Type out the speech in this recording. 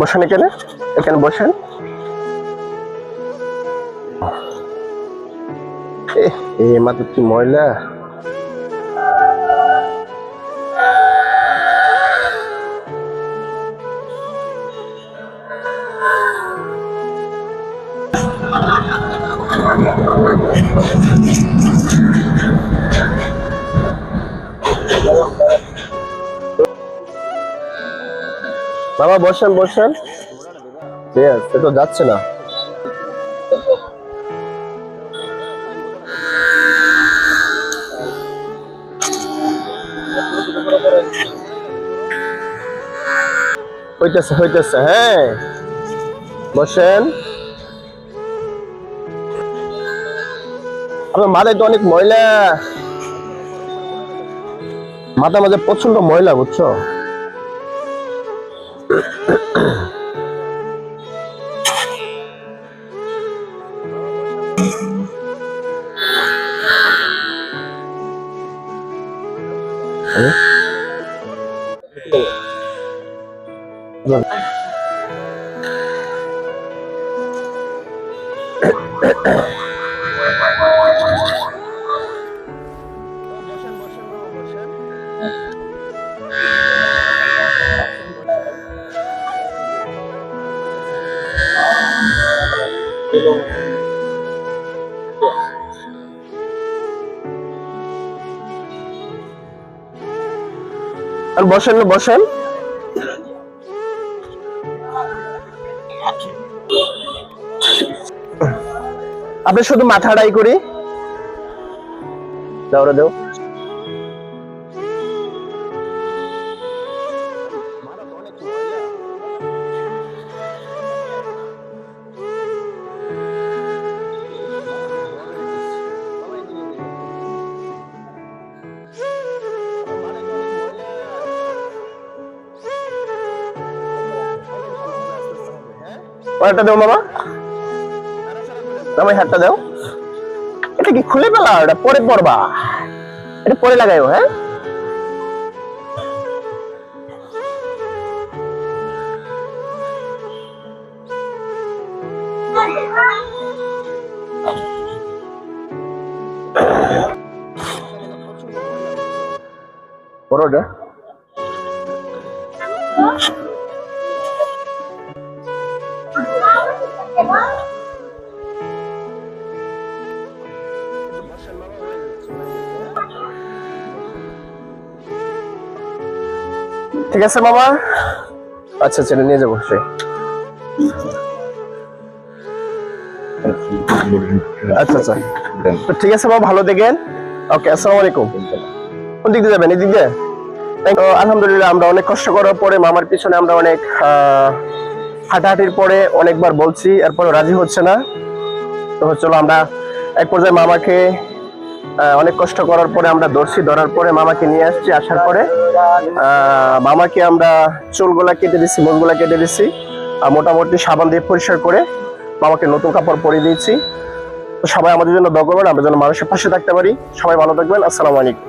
বসেন এখানে এখানে বসেন। এ- এ মাত্র কি ময়লা? বাবা, বসেন বসেন। সে তো যাচ্ছে না। হইতেছে হইতেছে হ্যাঁ। বসেন। আপনার মাথায় তো অনেক ময়লা। মাথা মাঝে প্রচণ্ড ময়লা, বুঝছ? Halo? আর বসেন না বসেন। আপনি শুধু মাথা মাথাটাই করি। দাও দাও। ওটা দাও মামা। আমার হাতটা দাও। এটা কি খুলে পেলা এটা পরে পরবা। এটা পরে লাগাইও হ্যাঁ? পরোটা ঠিক আছে, মামা। আচ্ছা ছেলে নিয়ে যাব, সে। আচ্ছা আচ্ছা। ঠিক আছে, মামা, ভালো দেখেন। ওকে, আসসালামু আলাইকুম। কোন দিক দিয়ে যাবেন? এদিক দিয়ে? আলহামদুলিল্লাহ, আমরা অনেক কষ্ট করার পরে মামার পিছনে আমরা অনেক হাঁটাহাঁটির পরে অনেকবার বলছি এরপরে রাজি হচ্ছে না। তো চলো আমরা এক পর্যায়ে মামাকে অনেক কষ্ট করার পরে আমরা ধরছি ধরার পরে মামাকে নিয়ে আসছি আসার পরে। মামাকে আমরা চুলগুলা কেটে দিচ্ছি মুখগুলা কেটে আর মোটামুটি সাবান দিয়ে পরিষ্কার করে মামাকে নতুন কাপড় পরিয়ে দিয়েছি। তো সবাই আমাদের জন্য দোয়া আমরা যেন মানুষের পাশে থাকতে পারি। সবাই ভালো থাকবেন, আসসালামু আলাইকুম।